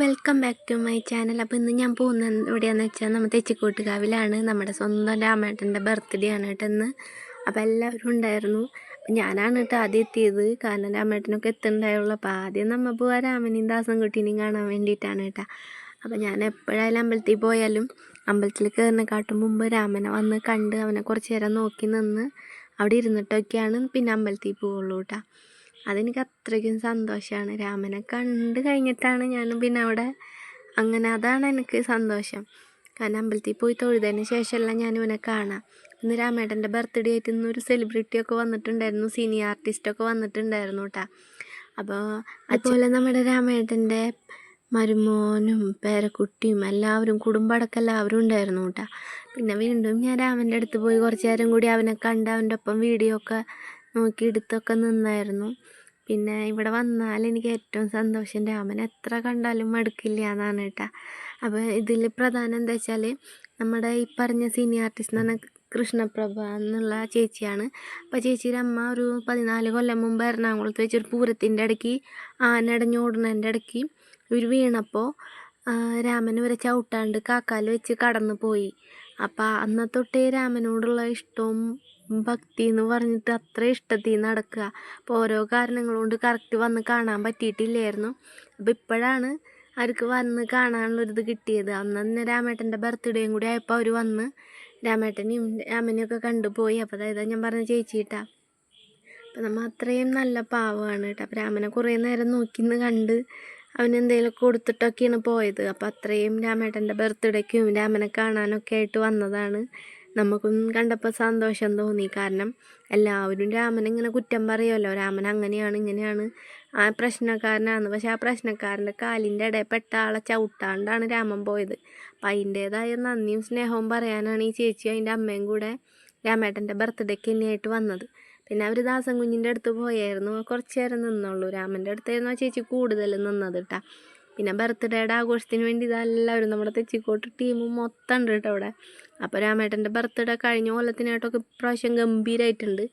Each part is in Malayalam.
Welcome back to my channel അപ്പോൾ ഇന്ന് ഞാൻ പോകുന്ന എവിടെയാണെന്ന് വെച്ചാൽ നമ്മൾ തെച്ചിക്കോട്ടുകാവിലാണ്. നമ്മുടെ സ്വന്തം രാമേട്ടന്റെ ബർത്ത്ഡേ ആണ് കേട്ടോ ഇന്ന്. അപ്പോൾ എല്ലാവരും ഉണ്ടായിരുന്നു. ഞാനാണ് കേട്ടോ ആദ്യം എത്തിയത്. കാരണം രാമേട്ടനൊക്കെ എത്തുന്നുണ്ടായുള്ളൂ അപ്പോൾ ആദ്യം നമ്മൾ പോവാ രാമനെയും ദാസൻകുട്ടീനെയും കാണാൻ വേണ്ടിയിട്ടാണ് കേട്ടോ. അപ്പോൾ ഞാൻ എപ്പോഴായാലും അമ്പലത്തിൽ പോയാലും അമ്പലത്തിൽ കയറിനെക്കാട്ടും മുമ്പ് രാമനെ വന്ന് കണ്ട് അവനെ കുറച്ച് നേരം നോക്കി നിന്ന് അവിടെ ഇരുന്നിട്ടൊക്കെയാണ് പിന്നെ അമ്പലത്തിൽ പോവുള്ളൂ കേട്ടോ. അതെനിക്ക് അത്രയ്ക്കും സന്തോഷമാണ് രാമനെ കണ്ട് കഴിഞ്ഞിട്ടാണ് ഞാനും പിന്നെ അവിടെ അങ്ങനെ അതാണ് എനിക്ക് സന്തോഷം. കാരണം അമ്പലത്തിൽ പോയി തൊഴുതതിന് ശേഷമല്ല ഞാൻ ഇവനെ കാണാം. ഇന്ന് രാമേട്ടന്റെ ബർത്ത്ഡേ ആയിട്ട് ഇന്നൊരു സെലിബ്രിറ്റി ഒക്കെ വന്നിട്ടുണ്ടായിരുന്നു. സീനിയർ ആർട്ടിസ്റ്റൊക്കെ വന്നിട്ടുണ്ടായിരുന്നു കേട്ടോ അപ്പോൾ അതുപോലെ നമ്മുടെ രാമേട്ടന്റെ മരുമോനും പേരക്കുട്ടിയും എല്ലാവരും കുടുംബടക്കം എല്ലാവരും ഉണ്ടായിരുന്നു കേട്ടോ പിന്നെ വീണ്ടും ഞാൻ രാമന്റെ അടുത്ത് പോയി കുറച്ച് നേരം കൂടി അവനെ കണ്ട് അവന്റെ ഒപ്പം വീഡിയോ ഒക്കെ നോക്കി എടുത്തൊക്കെ നിന്നായിരുന്നു. പിന്നെ ഇവിടെ വന്നാൽ എനിക്ക് ഏറ്റവും സന്തോഷം രാമൻ എത്ര കണ്ടാലും മടുക്കില്ല എന്നാണ് കേട്ടോ. അപ്പോൾ ഇതിൽ പ്രധാനം എന്താ വെച്ചാൽ നമ്മുടെ ഈ പറഞ്ഞ സീനിയർ ആർട്ടിസ്റ്റ് എന്ന് പറഞ്ഞാൽ കൃഷ്ണപ്രഭ എന്നുള്ള ചേച്ചിയാണ്. അപ്പോൾ ചേച്ചിയുടെ അമ്മ ഒരു പതിനാല് കൊല്ലം മുമ്പ് എറണാകുളത്ത് വെച്ചൊരു പൂരത്തിന്റെ ഇടയ്ക്ക് ആനടഞ്ഞോടുന്നതിന്റെ ഇടയ്ക്ക് ഇവർ വീണപ്പോൾ രാമൻ ഇവരെ ചവിട്ടാണ്ട് കാക്കാൽ വെച്ച് കടന്നു പോയി. അപ്പോൾ അന്നത്തൊട്ടേ രാമനോടുള്ള ഇഷ്ടവും ഭക്തി എന്ന് പറഞ്ഞിട്ട് അത്ര ഇഷ്ടത്തിൽ നടക്കുക അപ്പോൾ ഓരോ കാരണങ്ങൾ കൊണ്ട് കറക്റ്റ് വന്ന് കാണാൻ പറ്റിയിട്ടില്ലായിരുന്നു. അപ്പോൾ ഇപ്പോഴാണ് അവർക്ക് വന്ന് കാണാനുള്ളൊരിത് കിട്ടിയത്. അന്ന് തന്നെ രാമേട്ടന്റെ ബർത്ത്ഡേയും കൂടി ആയപ്പോൾ അവർ വന്ന് രാമേട്ടനെയും രാമനെയും ഒക്കെ കണ്ടുപോയി അപ്പോൾ അതായത് ഞാൻ പറഞ്ഞ ചേച്ചിയിട്ടാ അപ്പം നമ്മൾ അത്രയും നല്ല പാവമാണ് കേട്ടോ. അപ്പം രാമനെ കുറേ നേരം നോക്കി നോക്കിന്ന് കണ്ട് അവന് എന്തെങ്കിലും കൊടുത്തിട്ടൊക്കെയാണ് പോയത്. അപ്പം അത്രയും രാമേട്ടന്റെ ബർത്ത്ഡേക്കും രാമനെ കാണാനൊക്കെ ആയിട്ട് വന്നതാണ്. നമുക്കും കണ്ടപ്പോൾ സന്തോഷം തോന്നി. കാരണം എല്ലാവരും രാമനെ ഇങ്ങനെ കുറ്റം പറയുമല്ലോ രാമൻ അങ്ങനെയാണ് ഇങ്ങനെയാണ്. ആ പ്രശ്നക്കാരനാണ്. പക്ഷെ ആ പ്രശ്നക്കാരന്റെ കാലിന്റെ ഇടയിൽ പെട്ട ആളെ ചവിട്ടാണ്ടാണ് രാമൻ പോയത്. അപ്പം അതിന്റേതായ നന്ദിയും സ്നേഹവും പറയാനാണ് ഈ ചേച്ചി അതിന്റെ അമ്മയും കൂടെ രാമേട്ടന്റെ ബർത്ത്ഡേക്ക് തന്നെയായിട്ട് വന്നത്. പിന്നെ അവർ ദാസൻ കുഞ്ഞിന്റെ അടുത്ത് പോയായിരുന്നു. കുറച്ച് നേരം നിന്നുള്ളൂ. രാമന്റെ അടുത്തായിരുന്നു ആ ചേച്ചി കൂടുതൽ നിന്നത് കേട്ടാ പിന്നെ ബർത്ത്ഡേയുടെ ആഘോഷത്തിന് വേണ്ടി ഇതെല്ലാവരും നമ്മുടെ തെച്ചിക്കോട്ട് ടീം മൊത്തം ഉണ്ട് കേട്ടോ അവിടെ. അപ്പോൾ രാമേട്ടന്റെ ബർത്ത്ഡേ കഴിഞ്ഞ കൊല്ലത്തിനായിട്ടൊക്കെ ഇപ്രാവശ്യം ഗംഭീരമായിട്ടുണ്ട്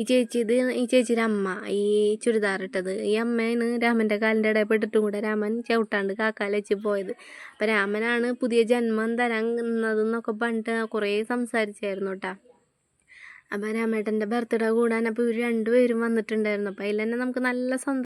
ഈ ചേച്ചി ഇത് ഈ ചേച്ചിയുടെ അമ്മ ഈ ചുരിദാർ ഇട്ടത്. ഈ അമ്മേന്ന് രാമന്റെ കാലിന്റെ ഇടയിൽ പെട്ടിട്ടും കൂടെ രാമൻ ചവിട്ടാണ്ട് കാക്കാൽ വെച്ച് പോയത്. അപ്പോൾ രാമനാണ് പുതിയ ജന്മം തരാൻ എന്നതെന്നൊക്കെ പറഞ്ഞിട്ട് കുറേ സംസാരിച്ചായിരുന്നു കേട്ടോ അപ്പോൾ രാമേട്ടന്റെ ബർത്ത്ഡേ കൂടാൻ അപ്പോൾ ഇവർ രണ്ടുപേരും വന്നിട്ടുണ്ടായിരുന്നു. അപ്പോൾ അതിൽ തന്നെ നമുക്ക് നല്ല സന്തോഷം.